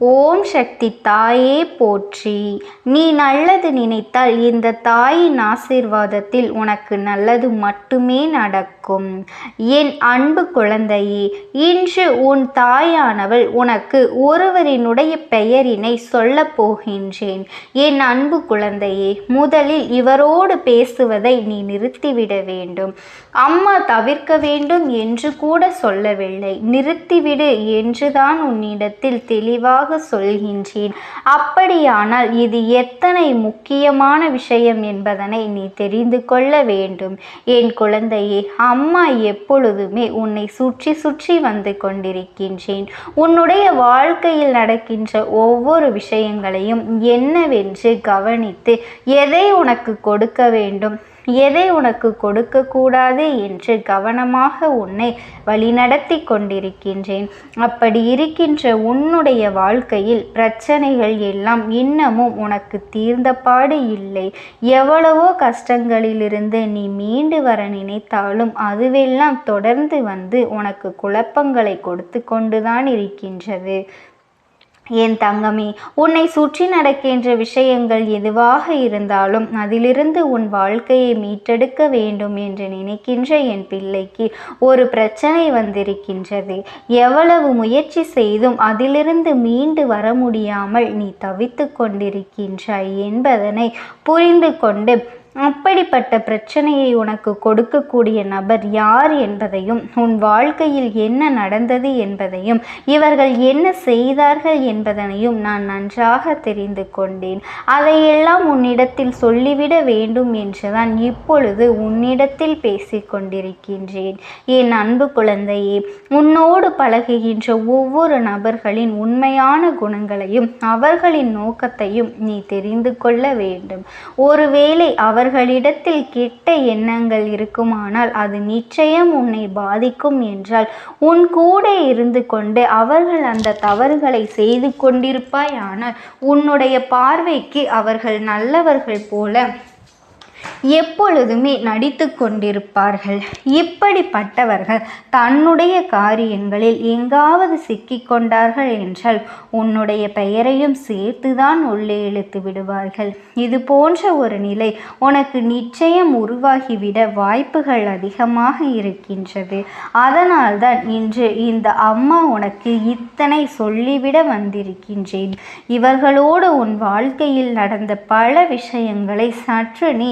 ஓம் சக்தி தாயே போற்றி. நீ நல்லது நினைத்தால் இந்த தாயின் ஆசீர்வாதத்தில் உனக்கு நல்லது மட்டுமே நடக்கும். என் அன்பு குழந்தையே இன்று உன் தாயானவள் உனக்கு ஒருவரினுடைய பெயரினை சொல்லப் போகின்றேன். என் அன்பு குழந்தையே முதலில் இவரோடு பேசுவதை நீ நிறுத்திவிட வேண்டும். அம்மா தவிர்க்க வேண்டும் என்று கூட சொல்லவில்லை. நிறுத்திவிடு என்றுதான் உன்னிடத்தில் தெளிவாக சொல்கின்றேன். அப்படியானால் இது எத்தனை முக்கியமான விஷயம் என்பதனை நீ தெரிந்து கொள்ள வேண்டும். என் குழந்தையே அம்மா எப்பொழுதுமே உன்னை சுற்றி சுற்றி வந்து கொண்டிருக்கின்றேன். உன்னுடைய வாழ்க்கையில் நடக்கின்ற ஒவ்வொரு விஷயங்களையும் என்னவென்று கவனித்து எதை உனக்கு கொடுக்க வேண்டும்? எதை உனக்கு கொடுக்கக்கூடாது என்று கவனமாக உன்னை வழிநடத்தி கொண்டிருக்கின்றேன். அப்படி இருக்கின்ற உன்னுடைய வாழ்க்கையில் பிரச்சனைகள் எல்லாம் இன்னமும் உனக்கு தீர்ந்தபாடு இல்லை. எவ்வளவோ கஷ்டங்களிலிருந்து நீ மீண்டு வர நினைத்தாலும் அதுவெல்லாம் தொடர்ந்து வந்து உனக்கு குழப்பங்களை கொடுத்து கொண்டுதான் இருக்கின்றது. என் தங்கமே உன்னை சுற்றி நடக்கின்ற விஷயங்கள் எதுவாக இருந்தாலும் அதிலிருந்து உன் வாழ்க்கையை மீட்டெடுக்க வேண்டும் என்று நினைக்கின்ற என் பிள்ளைக்கு ஒரு பிரச்சனை வந்திருக்கின்றது. எவ்வளவு முயற்சி செய்தும் அதிலிருந்து மீண்டு வர முடியாமல் நீ தவித்து கொண்டிருக்கின்றாய் என்பதனை புரிந்து கொண்டு அப்படிப்பட்ட பிரச்சனையை உனக்கு கொடுக்கக்கூடிய நபர் யார் என்பதையும் உன் வாழ்க்கையில் என்ன நடந்தது என்பதையும் இவர்கள் என்ன செய்தார்கள் என்பதனையும் நான் நன்றாக தெரிந்து கொண்டேன். அதையெல்லாம் உன்னிடத்தில் சொல்லிவிட வேண்டும் என்றுதான் இப்பொழுது உன்னிடத்தில் பேசிக்கொண்டிருக்கின்றேன் என் அன்பு குழந்தையே உன்னோடு பழகுகின்ற ஒவ்வொரு நபர்களின் உண்மையான குணங்களையும் அவர்களின் நோக்கத்தையும் நீ தெரிந்து கொள்ள வேண்டும். ஒருவேளை அவர் அவர்களிடத்தில் கெட்ட எண்ணங்கள் இருக்குமானால் அது நிச்சயம் உன்னை பாதிக்கும் என்றால் உன் கூட இருந்து கொண்டு அவர்கள் அந்த தவறுகளை செய்து கொண்டிருப்பாயானால் உன்னுடைய பார்வைக்கு அவர்கள் நல்லவர்கள் போல எப்பொழுதுமே நடித்து கொண்டிருப்பார்கள். இப்படிப்பட்டவர்கள் தன்னுடைய காரியங்களில் எங்காவது சிக்கிக்கொண்டார்கள் என்றால் உன்னுடைய பெயரையும் சேர்த்துதான் உள்ளே இழுத்து விடுவார்கள். இது போன்ற ஒரு நிலை உனக்கு நிச்சயம் உருவாகிவிட வாய்ப்புகள் அதிகமாக இருக்கின்றது. அதனால்தான் இன்று இந்த அம்மா உனக்கு இத்தனை சொல்லிவிட வந்திருக்கின்றேன். இவர்களோடு உன் வாழ்க்கையில் நடந்த பல விஷயங்களை சற்று நீ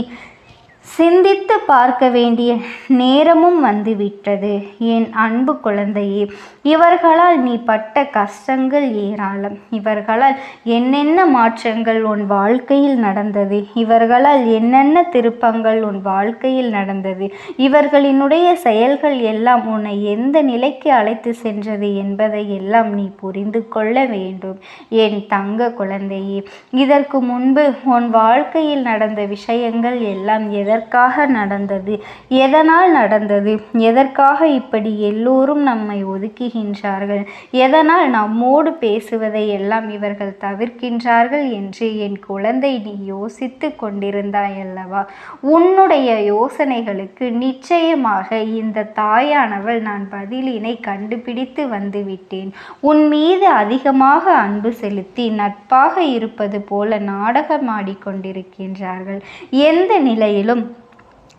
சிந்தித்து பார்க்க வேண்டிய நேரமும் வந்துவிட்டது. என் அன்பு குழந்தையே இவர்களால் நீ பட்ட கஷ்டங்கள் ஏராளம். இவர்களால் என்னென்ன மாற்றங்கள் உன் வாழ்க்கையில் நடந்தது? இவர்களால் என்னென்ன திருப்பங்கள் உன் வாழ்க்கையில் நடந்தது? இவர்களினுடைய செயல்கள் எல்லாம் உன்னை எந்த நிலைக்கு அழைத்து சென்றது என்பதை எல்லாம் நீ புரிந்து கொள்ள வேண்டும். என் தங்க குழந்தையே இதற்கு முன்பு உன் வாழ்க்கையில் நடந்த விஷயங்கள் எல்லாம் எதை எதற்காக நடந்தது? எதனால் நடந்தது? எதற்காக இப்படி எல்லோரும் நம்மை ஒதுக்குகின்றார்கள்? எதனால் நம்மோடு பேசுவதை எல்லாம் இவர்கள் தவிர்க்கின்றார்கள் என்று என் குழந்தை நீ யோசித்து கொண்டிருந்தாய் அல்லவா? உன்னுடைய யோசனைகளுக்கு நிச்சயமாக இந்த தாயானவள் நான் பதிலினை கண்டுபிடித்து வந்துவிட்டேன். உன் மீது அதிகமாக அன்பு செலுத்தி நட்பாக இருப்பது போல நாடகமாடிக்கொண்டிருக்கின்றார்கள் எந்த நிலையிலும்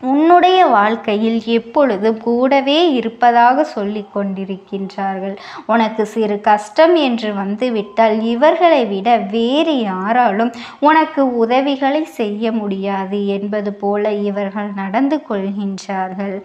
உன்னுடைய வாழ்க்கையில் எப்பொழுதும் கூடவே இருப்பதாக சொல்லி கொண்டிருக்கின்றார்கள். உனக்கு சிறு கஷ்டம் என்று வந்துவிட்டால் இவர்களை விட வேறு யாராலும் உனக்கு உதவிகளை செய்ய முடியாது என்பது போல இவர்கள் நடந்து கொள்கின்றார்கள்.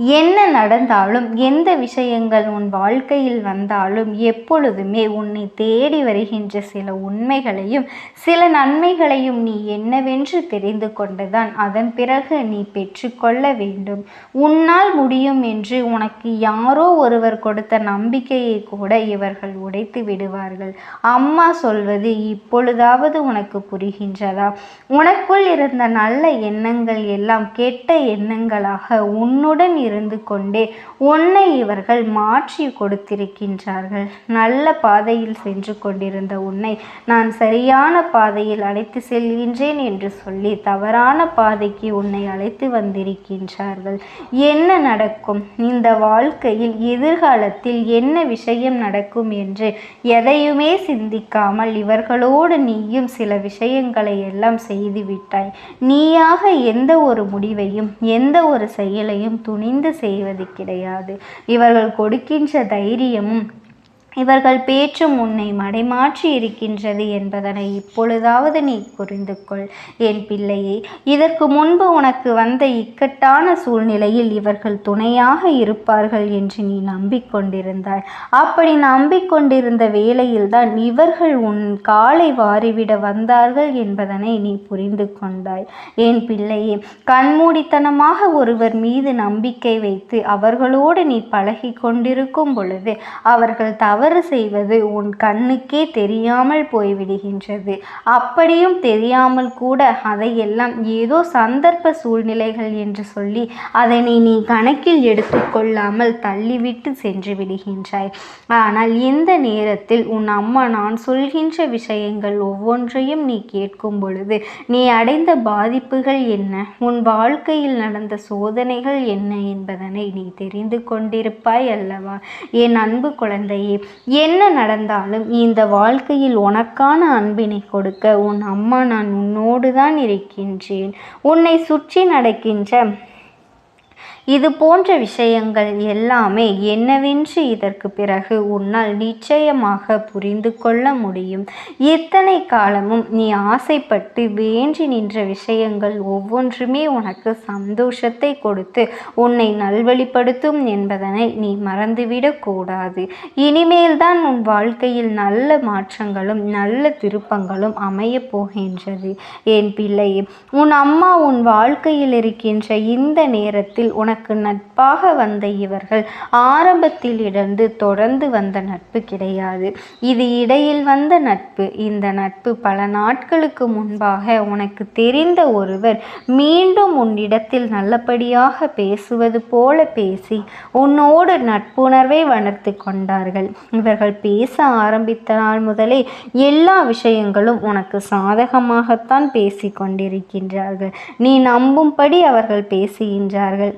என்ன நடந்தாலும் எந்த விஷயங்கள் உன் வாழ்க்கையில் வந்தாலும் எப்பொழுதுமே உன்னை தேடி வருகின்ற சில உண்மைகளையும் சில நன்மைகளையும் நீ என்னவென்று தெரிந்து கொண்டுதான் அதன் பிறகு நீ பெற்றுக்கொள்ள வேண்டும். உன்னால் முடியும் என்று உனக்கு யாரோ ஒருவர் கொடுத்த நம்பிக்கையை கூட இவர்கள் உடைத்து விடுவார்கள். அம்மா சொல்வது இப்பொழுதாவது உனக்கு புரிகின்றதா? உனக்குள் இருந்த நல்ல எண்ணங்கள் எல்லாம் கெட்ட எண்ணங்களாக உன்னுடன் இருந்து கொண்டே உன்னை இவர்கள் மாற்றி கொடுத்திருக்கின்றார்கள். நல்ல பாதையில் சென்று கொண்டிருந்த உன்னை நான் சரியான பாதையில் அழைத்து செல்கின்றேன் என்று சொல்லி தவறான பாதைக்கு உன்னை அழைத்து வந்திருக்கின்றார்கள். என்ன நடக்கும்? இந்த வாழ்க்கையில் எதிர்காலத்தில் என்ன விஷயம் நடக்கும் என்று எதையுமே சிந்திக்காமல் இவர்களோடு நீயும் சில விஷயங்களை எல்லாம் செய்துவிட்டாய் நீயாக எந்த ஒரு முடிவையும் எந்த ஒரு செயலையும் துணிந்து செய்வது கிடையாது. இவர்கள் கொடுக்கின்ற தைரியமும் இவர்கள் பேச்சும் உன்னை மடைமாற்றி இருக்கின்றது என்பதனை இப்பொழுதாவது நீ புரிந்து கொள். என் பிள்ளையே இதற்கு முன்பு உனக்கு வந்த இக்கட்டான சூழ்நிலையில் இவர்கள் துணையாக இருப்பார்கள் என்று நீ நம்பிக்கொண்டிருந்தாய். அப்படி நம்பிக்கொண்டிருந்த வேளையில்தான் இவர்கள் உன் காலை வாரிவிட வந்தார்கள் என்பதனை நீ புரிந்து கொண்டாய். என் பிள்ளையே கண்மூடித்தனமாக ஒருவர் மீது நம்பிக்கை வைத்து அவர்களோடு நீ பழகி கொண்டிருக்கும் பொழுது அவர்கள் தவறு தவறு செய்வது உன் கண்ணுக்கே தெரியாமல் போய்விடுகின்றது. அப்படியும் தெரியாமல் கூட அதையெல்லாம் ஏதோ சந்தர்ப்ப சூழ்நிலைகள் என்று சொல்லி அதனை நீ கணக்கில் எடுத்துக்கொள்ளாமல் தள்ளிவிட்டு சென்று விடுகின்றாய். ஆனால் இந்த நேரத்தில் உன் அம்மா நான் சொல்கின்ற விஷயங்கள் ஒவ்வொன்றையும் நீ கேட்கும் பொழுது நீ அடைந்த பாதிப்புகள் என்ன? உன் வாழ்க்கையில் நடந்த சோதனைகள் என்ன என்பதனை நீ தெரிந்து கொண்டிருப்பாய் அல்லவா? என் அன்பு குழந்தையே என்ன நடந்தாலும் இந்த வாழ்க்கையில் உனக்கான அன்பினை கொடுக்க உன் அம்மா நான் உன்னோடு தான் இருக்கின்றேன். உன்னை சுற்றி நடக்கின்ற இது போன்ற விஷயங்கள் எல்லாமே என்னவென்று இதற்கு பிறகு உன்னால் நிச்சயமாக புரிந்து கொள்ள முடியும். இத்தனை காலமும் நீ ஆசைப்பட்டு வேண்டி நின்ற விஷயங்கள் ஒவ்வொன்றுமே உனக்கு சந்தோஷத்தை கொடுத்து உன்னை நல்வழிப்படுத்தும் என்பதனை நீ மறந்துவிடக்கூடாது இனிமேல்தான் இனிமேல் தான் உன் வாழ்க்கையில் நல்ல மாற்றங்களும் நல்ல திருப்பங்களும் அமையப் போகின்றது. என் பிள்ளையே உன் அம்மா உன் வாழ்க்கையில் இருக்கின்ற இந்த நேரத்தில் உனக்கு உனக்கு நட்பாக வந்த இவர்கள் ஆரம்பத்தில் இருந்து தொடர்ந்து வந்த நட்பு கிடையாது. இது இடையில் வந்த நட்பு. இந்த நட்பு பல நாட்களுக்கு முன்பாக உனக்கு தெரிந்த ஒருவர் மீண்டும் உன்னிடத்தில் நல்லபடியாக பேசுவது போல பேசி உன்னோடு நட்புணர்வை வளர்த்து கொண்டார்கள். இவர்கள் பேச ஆரம்பித்த நாள் முதலே எல்லா விஷயங்களும் உனக்கு சாதகமாகத்தான் பேசி கொண்டிருக்கின்றார்கள். நீ நம்பும்படி அவர்கள் பேசுகின்றார்கள்.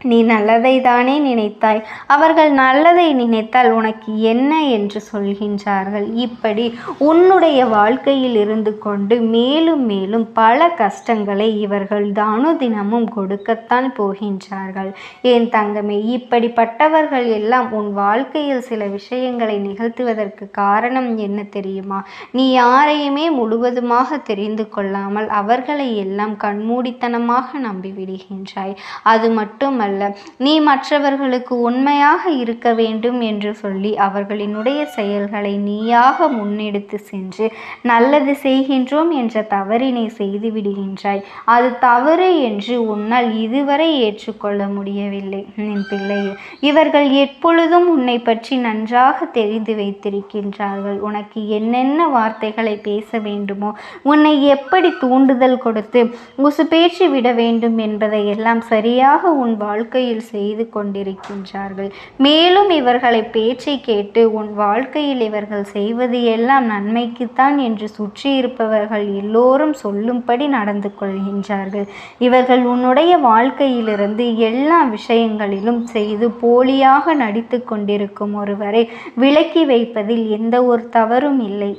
நீ நல்லதை தானே நினைத்தாய்? அவர்கள் நல்லதை நினைத்தால் உனக்கு என்ன என்று சொல்கின்றார்கள்? இப்படி உன்னுடைய வாழ்க்கையில் இருந்து கொண்டு மேலும் மேலும் பல கஷ்டங்களை இவர்கள் தானு தினமும் கொடுக்கத்தான் போகின்றார்கள். என் தங்கமே இப்படிப்பட்டவர்கள் எல்லாம் உன் வாழ்க்கையில் சில விஷயங்களை நிகழ்த்துவதற்கு காரணம் என்ன தெரியுமா? நீ யாரையுமே முழுவதுமாக தெரிந்து கொள்ளாமல் அவர்களை எல்லாம் கண்மூடித்தனமாக நம்பிவிடுகின்றாய். அது மட்டும் அல்ல. நீ மற்றவர்களுக்கு உண்மையாக இருக்க வேண்டும் என்று சொல்லி அவர்களினுடைய செயல்களை நீயாக முன்னெடுத்து சென்று நல்லது செய்கின்றோம் என்ற தவறினை செய்து விடுகின்றாய். அது தவறு என்று உன்னால் இதுவரை ஏற்றுக்கொள்ள முடியவில்லை. என் பிள்ளையே இவர்கள் எப்பொழுதும் உன்னை பற்றி நன்றாக தெரிந்து வைத்திருக்கின்றார்கள். உனக்கு என்னென்ன வார்த்தைகளை பேச வேண்டுமோ உன்னை எப்படி தூண்டுதல் கொடுத்து உசு பேச்சு விட வேண்டும் என்பதை எல்லாம் சரியாக உன் வாழ்க்கையில் செய்து கொண்டிருக்கின்றார்கள். மேலும் இவர்களை பேச்சை கேட்டு உன் வாழ்க்கையில் இவர்கள் செய்வது எல்லாம் நன்மைக்குத்தான் என்று சுற்றி இருப்பவர்கள் எல்லோரும் சொல்லும்படி நடந்து கொள்கின்றார்கள். இவர்கள் உன்னுடைய வாழ்க்கையிலிருந்து எல்லா விஷயங்களிலும் செய்து போலியாக நடித்து கொண்டிருக்கும் ஒருவரை விலக்கி வைப்பதில் எந்த ஒரு தவறும் இல்லை.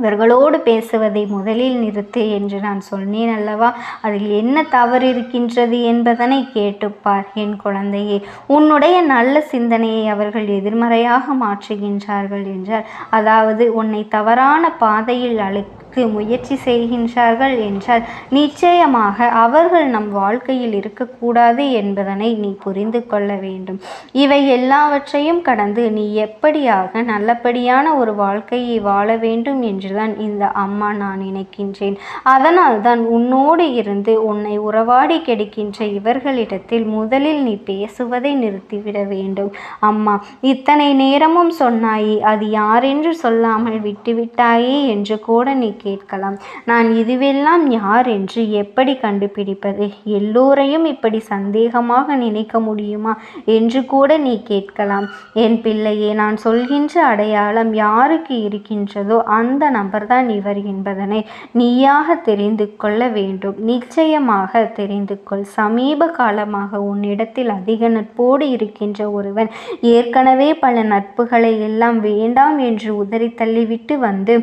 இவர்களோடு பேசுவதை முதலில் நிறுத்து என்று நான் சொன்னேன் அல்லவா? அதில் என்ன தவறு இருக்கின்றது என்பதனை கேட்டுப்பார் என் குழந்தையே. உன்னுடைய நல்ல சிந்தனையை அவர்கள் எதிர்மறையாக மாற்றுகின்றார்கள் என்றார். அதாவது உன்னை தவறான பாதையில் அழை முயற்சி செய்கின்றார்கள் என்றால் நிச்சயமாக அவர்கள் நம் வாழ்க்கையில் இருக்கக்கூடாது என்பதனை நீ புரிந்து கொள்ள வேண்டும். இவை எல்லாவற்றையும் கடந்து நீ எப்படியாக நல்லபடியான ஒரு வாழ்க்கையை வாழ வேண்டும் என்றுதான் இந்த அம்மா நான் நினைக்கின்றேன். அதனால் தான் உன்னோடு இருந்து உன்னை உறவாடி கெடுக்கின்ற இவர்களிடத்தில் முதலில் நீ பேசுவதை நிறுத்திவிட வேண்டும். அம்மா இத்தனை நேரமும் சொன்னாயே அது யாரென்று சொல்லாமல் விட்டுவிட்டாயே என்று கூட நீ கேட்கலாம். நான் இதுவெல்லாம் யார் என்று எப்படி கண்டுபிடிப்பது? எல்லோரையும் இப்படி சந்தேகமாக நினைக்க முடியுமா என்று கூட நீ கேட்கலாம். என் பிள்ளையே நான் சொல்கின்ற அடையாளம் யாருக்கு இருக்கின்றதோ அந்த நபர்தான் இவர் என்பதனை நீயாக தெரிந்து கொள்ள வேண்டும். நிச்சயமாக தெரிந்து கொள். சமீப காலமாக உன்னிடத்தில் அதிக நட்போடு இருக்கின்ற ஒருவன் ஏற்கனவே பல நட்புகளை எல்லாம் வேண்டாம் என்று உதறி தள்ளிவிட்டு வந்து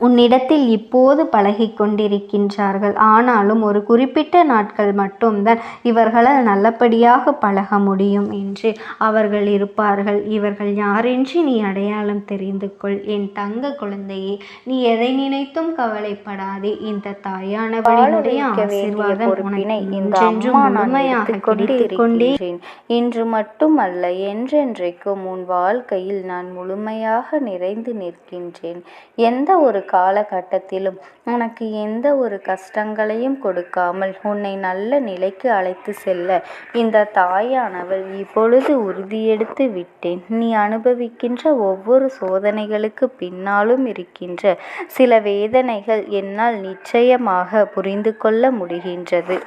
உன்னிடத்தில் இப்போது பழகி கொண்டிருக்கின்றார்கள் ஆனாலும் ஒரு குறிப்பிட்ட நாட்கள் மட்டும்தான் இவர்களால் நல்லபடியாக பழக முடியும் என்று அவர்கள் இருப்பார்கள். இவர்கள் யாரென்று நீ அடையாளம் தெரிந்து கொள். என் தங்க குழந்தையே நீ எதை நினைத்தும் கவலைப்படாதே. இந்த தாயானவளினுடைய ஆசீர்வாதம் முழுமையாக கிடைத்துக் கொண்டே இன்று மட்டுமல்ல என்றென்றைக்கும் உன் வாழ்க்கையில் நான் முழுமையாக நிறைந்து நிற்கின்றேன். எந்த ஒரு காலகட்டத்திலும் உனக்கு எந்த ஒரு கஷ்டங்களையும் கொடுக்காமல் உன்னை நல்ல நிலைக்கு அழைத்து செல்ல இந்த தாயானவள் இப்பொழுது உறுதியெடுத்து விட்டேன். நீ அனுபவிக்கின்ற ஒவ்வொரு சோதனைகளுக்கு பின்னாலும் இருக்கின்ற சில வேதனைகள் என்னால் நிச்சயமாக புரிந்து கொள்ள முடிகின்றது.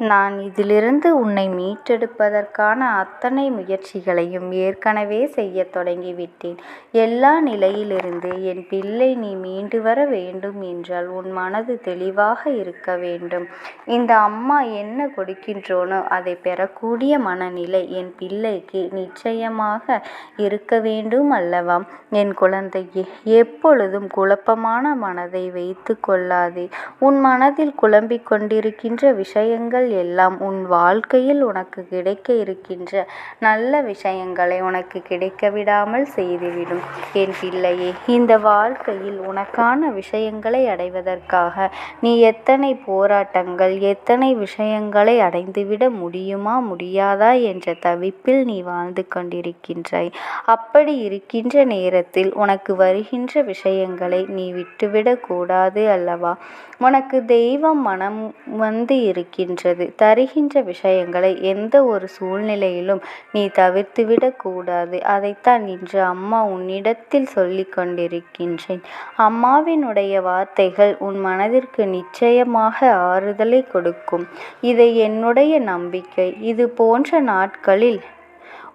நான் இதிலிருந்து உன்னை மீட்டெடுப்பதற்கான அத்தனை முயற்சிகளையும் ஏற்கனவே செய்யத் தொடங்கிவிட்டேன். எல்லா நிலையிலிருந்து என் பிள்ளை நீ மீண்டு வர வேண்டும் என்றால் உன் மனது தெளிவாக இருக்க வேண்டும். இந்த அம்மா என்ன கொடுக்கின்றோனோ அதை பெறக்கூடிய மனநிலை என் பிள்ளைக்கு நிச்சயமாக இருக்க வேண்டும் அல்லவா? என் குழந்தையே எப்பொழுதும் குழப்பமான மனதை வைத்து கொள்ளாதே. உன் மனதில் குழம்பிக் கொண்டிருக்கின்ற விஷயங்கள் எல்லாம் உன் வாழ்க்கையில் உனக்கு கிடைக்க இருக்கின்ற நல்ல விஷயங்களை உனக்கு கிடைக்க விடாமல் செய்துவிடும். என் பிள்ளையே இந்த வாழ்க்கையில் உனக்கான விஷயங்களை அடைவதற்காக நீ எத்தனை போராட்டங்கள் எத்தனை விஷயங்களை அடைந்துவிட முடியுமா முடியாதா என்ற தவிப்பில் நீ வாழ்ந்து கொண்டிருக்கின்றாய். அப்படி இருக்கின்ற நேரத்தில் உனக்கு வருகின்ற விஷயங்களை நீ விட்டுவிடக்கூடாது அல்லவா? உனக்கு தெய்வம் மனம் வந்து இருக்கின்றது. இருக்கிறது தருகின்ற விஷயங்களை எந்த ஒரு சூழ்நிலையிலும் நீ தவிர்த்துவிடக் கூடாது. அதைத்தான் இன்று அம்மா உன்னிடத்தில் சொல்லி கொண்டிருக்கின்றேன். அம்மாவினுடைய வார்த்தைகள் உன் மனதிற்கு நிச்சயமாக ஆறுதலை கொடுக்கும். இதை என்னுடைய நம்பிக்கை. இது போன்ற நாட்களில்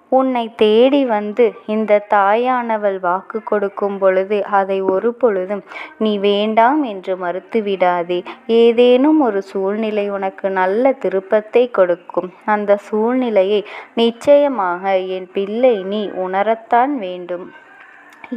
உன்னை தேடி வந்து இந்த தாயானவள் வாக்கு கொடுக்கும் பொழுது அதை ஒரு பொழுதும் நீ வேண்டாம் என்று மறுத்து விடாதே. ஏதேனும் ஒரு சூழ்நிலை உனக்கு நல்ல திருப்பத்தை கொடுக்கும். அந்த சூழ்நிலையை நிச்சயமாக என் பிள்ளை நீ உணரத்தான் வேண்டும்.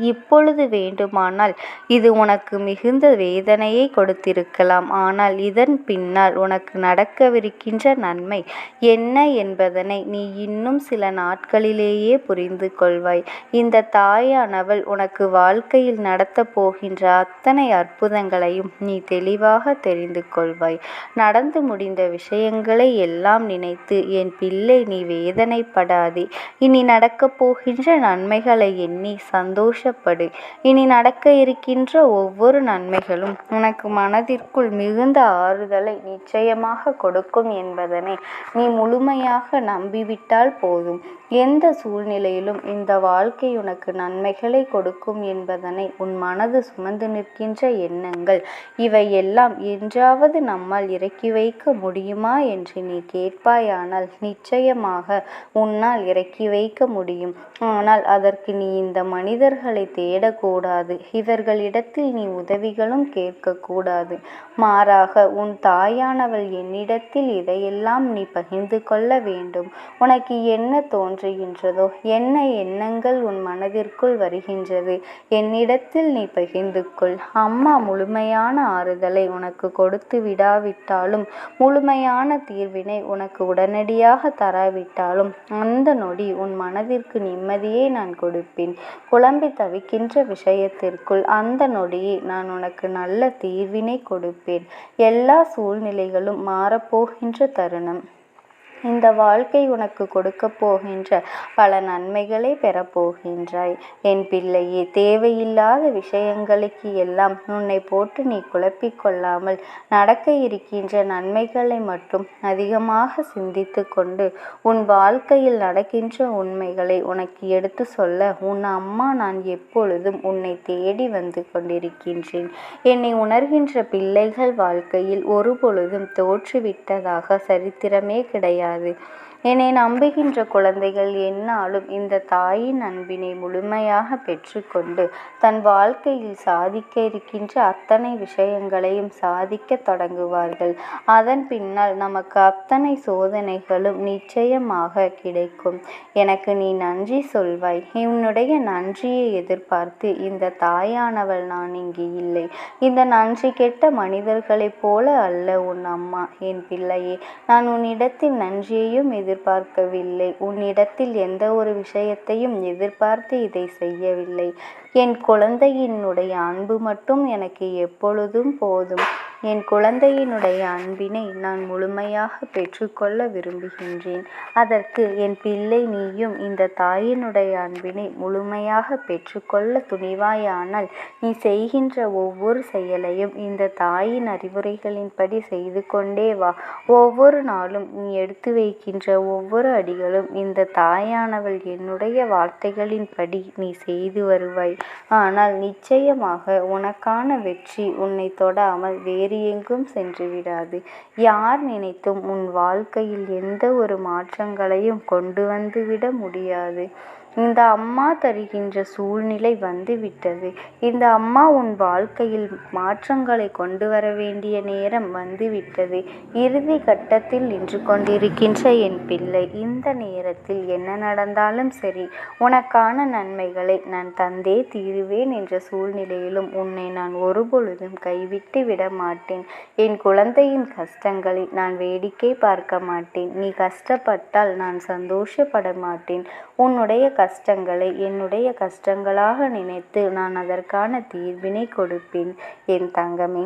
இப்பொழுது வேண்டுமானால் இது உனக்கு மிகுந்த வேதனையை கொடுத்திருக்கலாம். ஆனால் இதன் பின்னால் உனக்கு நடக்கவிருக்கின்ற நன்மை என்ன என்பதனை நீ இன்னும் சில நாட்களிலேயே புரிந்து கொள்வாய். இந்த தாயானவள் உனக்கு வாழ்க்கையில் நடத்தப் போகின்ற அத்தனை அற்புதங்களையும் நீ தெளிவாக தெரிந்து கொள்வாய். நடந்து முடிந்த விஷயங்களை எல்லாம் நினைத்து என் பிள்ளை நீ வேதனைப்படாதே. இனி நடக்கப் போகின்ற நன்மைகளை எண்ணி சந்தோஷ சந்தோஷப்படு. இனி நடக்க இருக்கின்ற ஒவ்வொரு நன்மைகளும் உனக்கு மனதிற்குள் மிகுந்த ஆறுதலை நிச்சயமாக கொடுக்கும் என்பதனை நீ முழுமையாக நம்பிவிட்டால் போதும். எந்த சூழ்நிலையிலும் இந்த வாழ்க்கை உனக்கு நன்மைகளை கொடுக்கும் என்பதனை உன் மனது சுமந்து நிற்கின்ற எண்ணங்கள் இவை எல்லாம் என்றாவது நம்மால் இறக்கி வைக்க முடியுமா என்று நீ கேட்பாயானால் நிச்சயமாக உன்னால் இறக்கி வைக்க முடியும். ஆனால் அதற்கு நீ இந்த மனிதர்கள் தேடக்கூடாது. இவர்களிடத்தில் நீ உதவிகளும் கேட்கக்கூடாது. மாறாக உன் தாயானவள் என்னிடத்தில் இதையெல்லாம் நீ பகிர்ந்து கொள்ள வேண்டும். உனக்கு என்ன தோன்றுகின்றதோ என்ன எண்ணங்கள் உன் மனதிற்குள் வருகின்றது என்னிடத்தில் நீ பகிர்ந்து கொள். அம்மா முழுமையான ஆறுதலை உனக்கு கொடுத்து விடாவிட்டாலும் முழுமையான தீர்வினை உனக்கு உடனடியாக தராவிட்டாலும் அந்த நொடி உன் மனதிற்கு நிம்மதியை நான் கொடுப்பேன். குழம்பி தவிக்கின்ற விஷயத்திற்குள் அந்த நொடியை நான் உனக்கு நல்ல தீர்வினை கொடுப்பேன். எல்லா சூழ்நிலைகளும் மாறப்போகின்ற தருணம். இந்த வாழ்க்கை உனக்கு கொடுக்கப் போகின்ற பல நன்மைகளை பெறப்போகின்றாய் என் பிள்ளையே தேவையில்லாத விஷயங்களுக்கு எல்லாம் உன்னை போட்டு நீ குழப்பிக்கொள்ளாமல் நடக்க இருக்கின்ற நன்மைகளை மட்டும் அதிகமாக சிந்தித்து கொண்டு உன் வாழ்க்கையில் நடக்கின்ற உண்மைகளை உனக்கு எடுத்து சொல்ல உன் அம்மா நான் எப்பொழுதும் உன்னை தேடி வந்து கொண்டிருக்கின்றேன். என்னை உணர்கின்ற பிள்ளைகள் வாழ்க்கையில் ஒரு பொழுதும் தோற்றுவிட்டதாக சரித்திரமே கிடையாது. அது என்னை நம்புகின்ற குழந்தைகள் எந்நாளும் இந்த தாயின் அன்பினை முழுமையாக பெற்றுக்கொண்டு தன் வாழ்க்கையில் சாதிக்க இருக்கின்ற அத்தனை விஷயங்களையும் சாதிக்க தொடங்குவார்கள். அதன் பின்னால் நமக்கு அத்தனை சோதனைகளும் நிச்சயமாக கிடைக்கும். எனக்கு நீ நன்றி சொல்வாய். உன்னுடைய நன்றியை எதிர்பார்த்து இந்த தாயானவள் நான் இங்கு இல்லை. இந்த நன்றி கெட்ட மனிதர்களைப் போல அல்ல உன் அம்மா என் பிள்ளையே. நான் உன்னிடத்தில் நன்றியையும் எதிர் எதிர்பார்க்கவில்லை. உன்னிடத்தில் எந்த ஒரு விஷயத்தையும் எதிர்பார்த்து இதை செய்யவில்லை. என் குழந்தையினுடைய அன்பு மட்டும் எனக்கு எப்பொழுதும் போதும். என் குழந்தையினுடைய அன்பினை நான் முழுமையாக பெற்றுக்கொள்ள விரும்புகின்றேன். அதற்கு என் பிள்ளை நீயும் இந்த தாயினுடைய அன்பினை முழுமையாக பெற்றுக்கொள்ள துணிவாயானால் நீ செய்கின்ற ஒவ்வொரு செயலையும் இந்த தாயின் அறிவுரைகளின்படி செய்து கொண்டே வா. ஒவ்வொரு நாளும் நீ எடுத்து வைக்கின்ற ஒவ்வொரு அடிகளும் இந்த தாயானவள் என்னுடைய வார்த்தைகளின்படி நீ செய்து வருவாய். ஆனால் நிச்சயமாக உனக்கான வெற்றி உன்னை தொடாமல் வேறு எங்கும் சென்று விடாது. யார் நினைத்தும் உன் வாழ்க்கையில் எந்த ஒரு மாற்றங்களையும் கொண்டு வந்து விட முடியாது. இந்த அம்மா தருகின்ற சூழ்நிலை வந்துவிட்டது. இந்த அம்மா உன் வாழ்க்கையில் மாற்றங்களை கொண்டு வர வேண்டிய நேரம் வந்துவிட்டது. இறுதி கட்டத்தில் நின்று கொண்டிருக்கின்ற என் பிள்ளை இந்த நேரத்தில் என்ன நடந்தாலும் சரி உனக்கான நன்மைகளை நான் தந்தே தீருவேன் என்ற சூழ்நிலையிலும் உன்னை நான் ஒருபொழுதும் கைவிட்டு விட மாட்டேன். என் குழந்தையின் கஷ்டங்களை நான் வேடிக்கை பார்க்க மாட்டேன். நீ கஷ்டப்பட்டால் நான் சந்தோஷப்பட மாட்டேன். உன்னுடைய கஷ்டங்களை என்னுடைய கஷ்டங்களாக நினைத்து நான் அதற்கான தீர்வினை கொடுப்பேன் என் தங்கமே.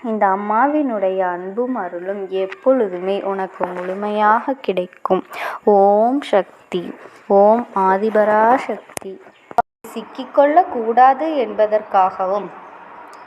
இந்த அம்மாவினுடைய அன்பும் அருளும் எப்பொழுதுமே உனக்கு முழுமையாக கிடைக்கும். ஓம் சக்தி ஓம் ஆதிபரா சக்தி சிக்கிக்கொள்ளக்கூடாது என்பதற்காகவும்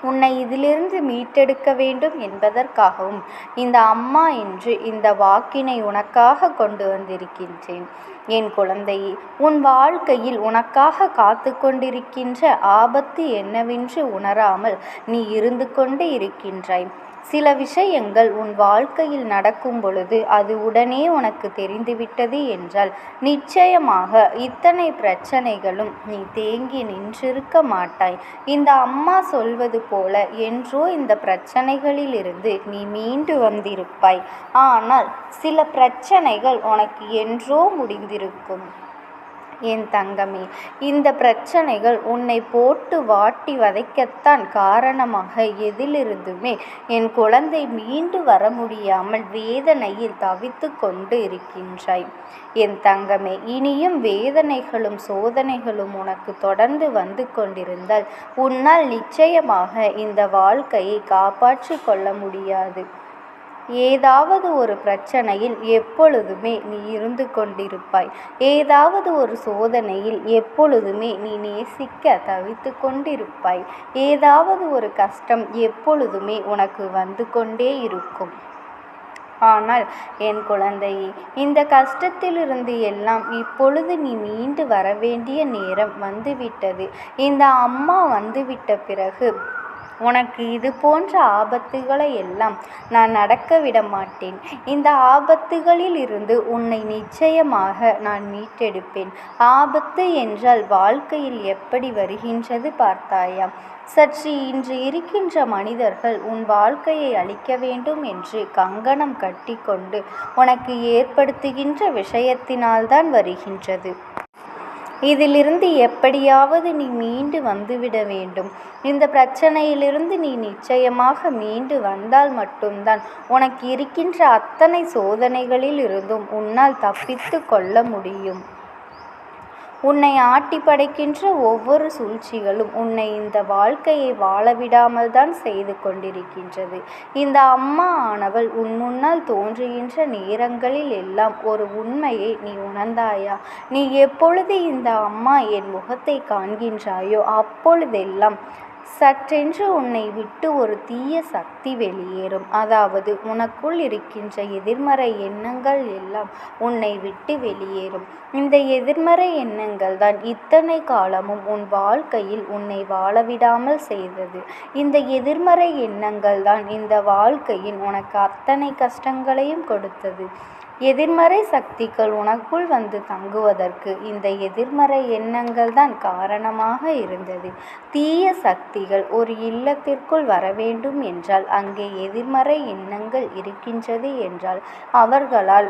உன்னை இதிலிருந்து மீட்டெடுக்க வேண்டும் என்பதற்காகவும் இந்த அம்மா என்று இந்த வாக்கினை உனக்காக கொண்டு வந்திருக்கின்றேன். என் குழந்தையே உன் வாழ்க்கையில் உனக்காக காத்து கொண்டிருக்கின்ற ஆபத்து என்னவென்று உணராமல் நீ இருந்து கொண்டு இருக்கின்றாய். சில விஷயங்கள் உன் வாழ்க்கையில் நடக்கும் பொழுது அது உடனே உனக்கு தெரிந்துவிட்டது என்றால் நிச்சயமாக இத்தனை பிரச்சனைகளும் நீ தேங்கி நின்றிருக்க மாட்டாய். இந்த அம்மா சொல்வது போல என்றோ இந்த பிரச்சனைகளிலிருந்து நீ மீண்டு வந்திருப்பாய். ஆனால் சில பிரச்சனைகள் உனக்கு என்றோ முடிந்திருக்கும். என் தங்கமே இந்த பிரச்சனைகள் உன்னை போட்டு வாட்டி வதைக்கத்தான் காரணமாக எதிலிருந்துமே என் குழந்தை மீண்டு வர முடியாமல் வேதனையில் தவித்து கொண்டு இருக்கின்றாய். என் தங்கமே இனியும் வேதனைகளும் சோதனைகளும் உனக்கு தொடர்ந்து வந்து கொண்டிருந்தால் உன்னால் நிச்சயமாக இந்த வாழ்க்கையை காப்பாற்றி கொள்ள முடியாது. ஏதாவது ஒரு பிரச்சனையில் எப்பொழுதுமே நீ இருந்து கொண்டிருப்பாய். ஏதாவது ஒரு சோதனையில் எப்பொழுதுமே நீ நேசிக்க தவித்து கொண்டிருப்பாய். ஏதாவது ஒரு கஷ்டம் எப்பொழுதுமே உனக்கு வந்து கொண்டே இருக்கும். ஆனால் என் குழந்தையே இந்த கஷ்டத்திலிருந்து எல்லாம் இப்பொழுது நீ மீண்டு வர வேண்டிய நேரம் வந்துவிட்டது. இந்த அம்மா வந்துவிட்ட பிறகு உனக்கு இது போன்ற ஆபத்துகளை எல்லாம் நான் நடக்க விட மாட்டேன். இந்த ஆபத்துகளில் இருந்து உன்னை நிச்சயமாக நான் மீட்டெடுப்பேன். ஆபத்து என்றால் வாழ்க்கையில் எப்படி வருகின்றது பார்த்தாயா? சற்று இன்று இருக்கின்ற மனிதர்கள் உன் வாழ்க்கையை அழிக்க வேண்டும் என்று கங்கணம் கட்டிக்கொண்டு உனக்கு ஏற்படுத்துகின்ற விஷயத்தினால்தான் வருகின்றது. இதிலிருந்து எப்படியாவது நீ மீண்டு வந்துவிட வேண்டும். இந்த பிரச்சனையிலிருந்து நீ நிச்சயமாக மீண்டு வந்தால் மட்டும்தான் உனக்கு இருக்கின்ற அத்தனை சோதனைகளில் இருந்தும் உன்னால் தப்பித்து கொள்ள முடியும். உன்னை ஆட்டி படைக்கின்ற ஒவ்வொரு சூழ்ச்சிகளும் உன்னை இந்த வாழ்க்கையை வாழவிடாமல் தான் செய்து கொண்டிருக்கின்றது. இந்த அம்மா ஆனவள் உன் முன்னால் தோன்றுகின்ற நேரங்களில் எல்லாம் ஒரு உண்மையை நீ உணர்ந்தாயா? நீ எப்பொழுது இந்த அம்மா என் முகத்தை காண்கின்றாயோ அப்பொழுதெல்லாம் சற்றென்று உன்னை விட்டு ஒரு தீய சக்தி வெளியேறும். அதாவது உனக்குள் இருக்கின்ற எதிர்மறை எண்ணங்கள் எல்லாம் உன்னை விட்டு வெளியேறும். இந்த எதிர்மறை எண்ணங்கள் தான் இத்தனை காலமும் உன் வாழ்க்கையில் உன்னை வாழவிடாமல் செய்தது. இந்த எதிர்மறை எண்ணங்கள் தான் இந்த வாழ்க்கையில் உனக்கு அத்தனை கஷ்டங்களையும் கொடுத்தது. எதிர்மறை சக்திகள் உனக்குள் வந்து தங்குவதற்கு இந்த எதிர்மறை எண்ணங்கள் தான் காரணமாக இருந்தது. தீய சக்தி சக்திகள் ஒரு இல்லத்திற்குள் வர வேண்டும் என்றால் அங்கே எதிர்மறை எண்ணங்கள் இருக்கின்றது என்றால் அவர்களால்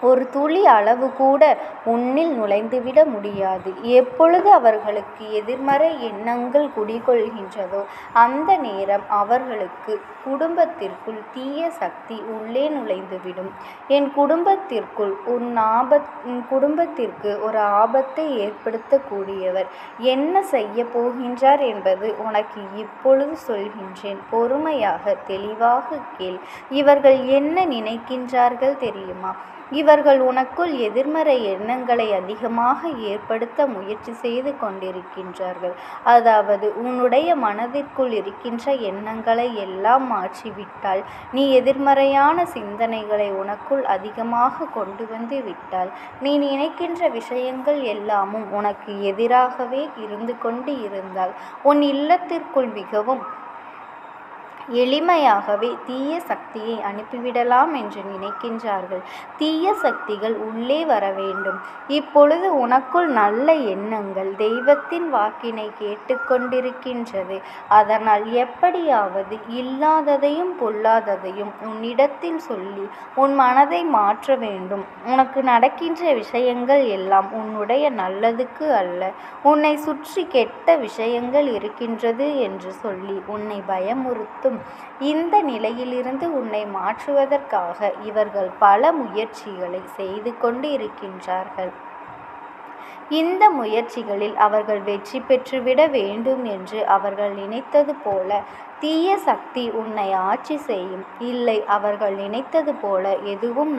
ஒரு துளி அளவு கூட உன்னில் நுழைந்துவிட முடியாது. எப்பொழுது அவர்களுக்கு எதிர்மறை எண்ணங்கள் குடிகொள்கின்றதோ அந்த நேரம் அவர்களுக்கு குடும்பத்திற்குள் தீய சக்தி உள்ளே நுழைந்துவிடும். என் குடும்பத்திற்குள் உன் ஆபத் உன் குடும்பத்திற்கு ஒரு ஆபத்தை ஏற்படுத்தக்கூடியவர் என்ன செய்ய போகின்றார் என்பது உனக்கு இப்பொழுது சொல்கின்றேன். பொறுமையாக தெளிவாக கேள். இவர்கள் என்ன நினைக்கின்றார்கள் தெரியுமா? இவர்கள் உனக்குள் எதிர்மறை எண்ணங்களை அதிகமாக ஏற்படுத்த முயற்சி செய்து கொண்டிருக்கின்றார்கள். அதாவது உன்னுடைய மனதிற்குள் இருக்கின்ற எண்ணங்களை எல்லாம் மாற்றிவிட்டால் நீ எதிர்மறையான சிந்தனைகளை உனக்குள் அதிகமாக கொண்டு வந்து விட்டால் நீ நினைக்கின்ற விஷயங்கள் எல்லாமும் உனக்கு எதிராகவே இருந்து கொண்டு இருந்தால் உன் இல்லத்திற்குள் மிகவும் எளிமையாகவே தீய சக்தியை அனுப்பிவிடலாம் என்று நினைக்கின்றார்கள். தீய சக்திகள் உள்ளே வர வேண்டும். இப்பொழுது உனக்குள் நல்ல எண்ணங்கள் தெய்வத்தின் வாக்கினை கேட்டுக்கொண்டிருக்கின்றது. அதனால் எப்படியாவது இல்லாததையும் பொல்லாததையும் உன்னிடத்தில் சொல்லி உன் மனதை மாற்ற வேண்டும். உனக்கு நடக்கின்ற விஷயங்கள் எல்லாம் உன்னுடைய நல்லதுக்கு அல்ல. உன்னை சுற்றி கெட்ட விஷயங்கள் இருக்கின்றது என்று சொல்லி உன்னை பயமுறுத்தும். இந்த நிலையிலிருந்து உன்னை மாற்றுவதற்காக இவர்கள் பல முயற்சிகளை செய்து கொண்டு இருக்கின்றார்கள் இந்த முயற்சிகளில் அவர்கள் வெற்றி பெற்றுவிட வேண்டும் என்று அவர்கள் நினைத்தது போல தீய சக்தி உன்னை ஆட்சி செய்யும். இல்லை அவர்கள் நினைத்தது போல எதுவும்